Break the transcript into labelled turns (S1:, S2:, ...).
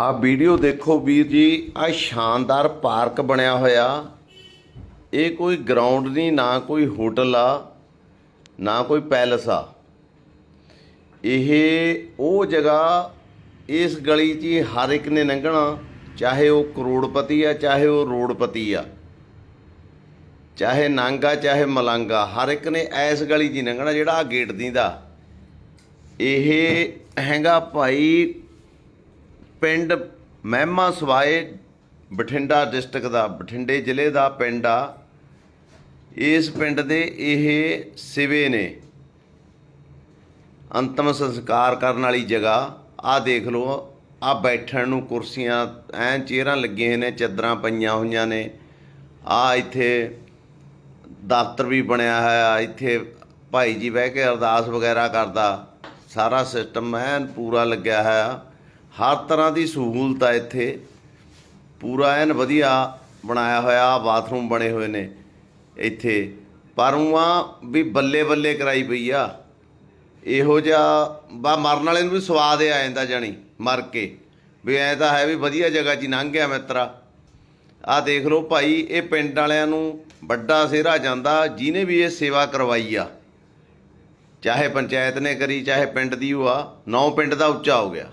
S1: ਆ ਵੀਡੀਓ ਦੇਖੋ ਵੀਰ ਜੀ, ਆ ਸ਼ਾਨਦਾਰ ਪਾਰਕ ਬਣਿਆ ਹੋਇਆ। ਇਹ ਕੋਈ ਗਰਾਊਂਡ ਨਹੀਂ, ਨਾ ਕੋਈ ਹੋਟਲ ਆ, ਨਾ ਕੋਈ ਪੈਲਸ ਆ। ਇਹ ਉਹ ਜਗ੍ਹਾ, ਇਸ ਗਲੀ 'ਚ ਹੀ ਹਰ ਇੱਕ ਨੇ ਲੰਘਣਾ, ਚਾਹੇ ਉਹ ਕਰੋੜਪਤੀ ਆ, ਚਾਹੇ ਉਹ ਰੋੜਪਤੀ ਆ। ਚਾਹੇ ਨਾਂਗਾ ਚਾਹੇ ਮਲੰਗਾ ਹਰ ਇੱਕ ਨੇ ਐਸ ਗਲੀ 'ਚ ਹੀ ਲੰਘਣਾ ਜਿਹੜਾ ਆ ਗੇਟ ਦੀ ਇਹ ਹੈਗਾ ਭਾਈ ਪਿੰਡ ਮਹਿਮਾ ਸਵਾਏ ਬਠਿੰਡਾ ਡਿਸਟ੍ਰਿਕਟ ਦਾ, ਬਠਿੰਡੇ ਜ਼ਿਲ੍ਹੇ ਦਾ ਪਿੰਡ ਆ। ਇਸ ਪਿੰਡ ਦੇ ਇਹ ਸਿਵੇ ਨੇ ਅੰਤਮ ਸੰਸਕਾਰ ਕਰਨ ਵਾਲੀ ਜਗ੍ਹਾ। ਆ ਦੇਖ ਲਓ, ਆ ਬੈਠਣ ਨੂੰ ਕੁਰਸੀਆਂ ਐਨ ਚੇਅਰਾਂ ਲੱਗੀਆਂ ਹੋਈਆਂ ਨੇ, ਚਾਦਰਾਂ ਪਈਆਂ ਹੋਈਆਂ ਨੇ। ਆ ਇੱਥੇ ਦਫ਼ਤਰ ਵੀ ਬਣਿਆ ਹੋਇਆ, ਇੱਥੇ ਭਾਈ ਜੀ ਬਹਿ ਕੇ ਅਰਦਾਸ ਵਗੈਰਾ ਕਰਦਾ। ਸਾਰਾ ਸਿਸਟਮ ਐਨ ਪੂਰਾ ਲੱਗਿਆ ਹੋਇਆ। ਹਰ ਤਰ੍ਹਾਂ ਦੀ ਸਹੂਲਤ ਆ ਇੱਥੇ। ਪੂਰਾ ਐਨ ਵਧੀਆ ਬਣਾਇਆ ਹੋਇਆ ਬਾਥਰੂਮ ਬਣੇ ਹੋਏ ਨੇ ਇੱਥੇ। ਪਰ ਉਹਾਂ ਵੀ ਬੱਲੇ ਬੱਲੇ ਕਰਾਈ ਪਈ ਆ। ਇਹੋ ਜਿਹਾ ਬਾ ਮਰਨ ਵਾਲੇ ਨੂੰ ਵੀ ਸਵਾਦ ਆ ਜਾਂਦਾ ਜਾਣੀ, ਮਰ ਕੇ। ਵੀ ਐ ਤਾਂ ਹੈ ਵੀ ਵਧੀਆ ਜਗ੍ਹਾ 'ਚ ਲੰਘ ਗਿਆ ਮਿੱਤਰਾ। ਆ ਦੇਖ ਲਓ ਭਾਈ, ਇਹ ਪਿੰਡ ਵਾਲਿਆਂ ਨੂੰ ਵੱਡਾ ਸਿਹਰਾ ਜਾਂਦਾ, ਜਿਹਨੇ ਵੀ ਇਹ ਸੇਵਾ ਕਰਵਾਈ ਆ। ਚਾਹੇ ਪੰਚਾਇਤ ਨੇ ਕਰੀ, ਚਾਹੇ ਪਿੰਡ ਦੀ ਉਹ ਆ ਨੌ ਪਿੰਡ ਦਾ ਉੱਚਾ ਹੋ ਗਿਆ।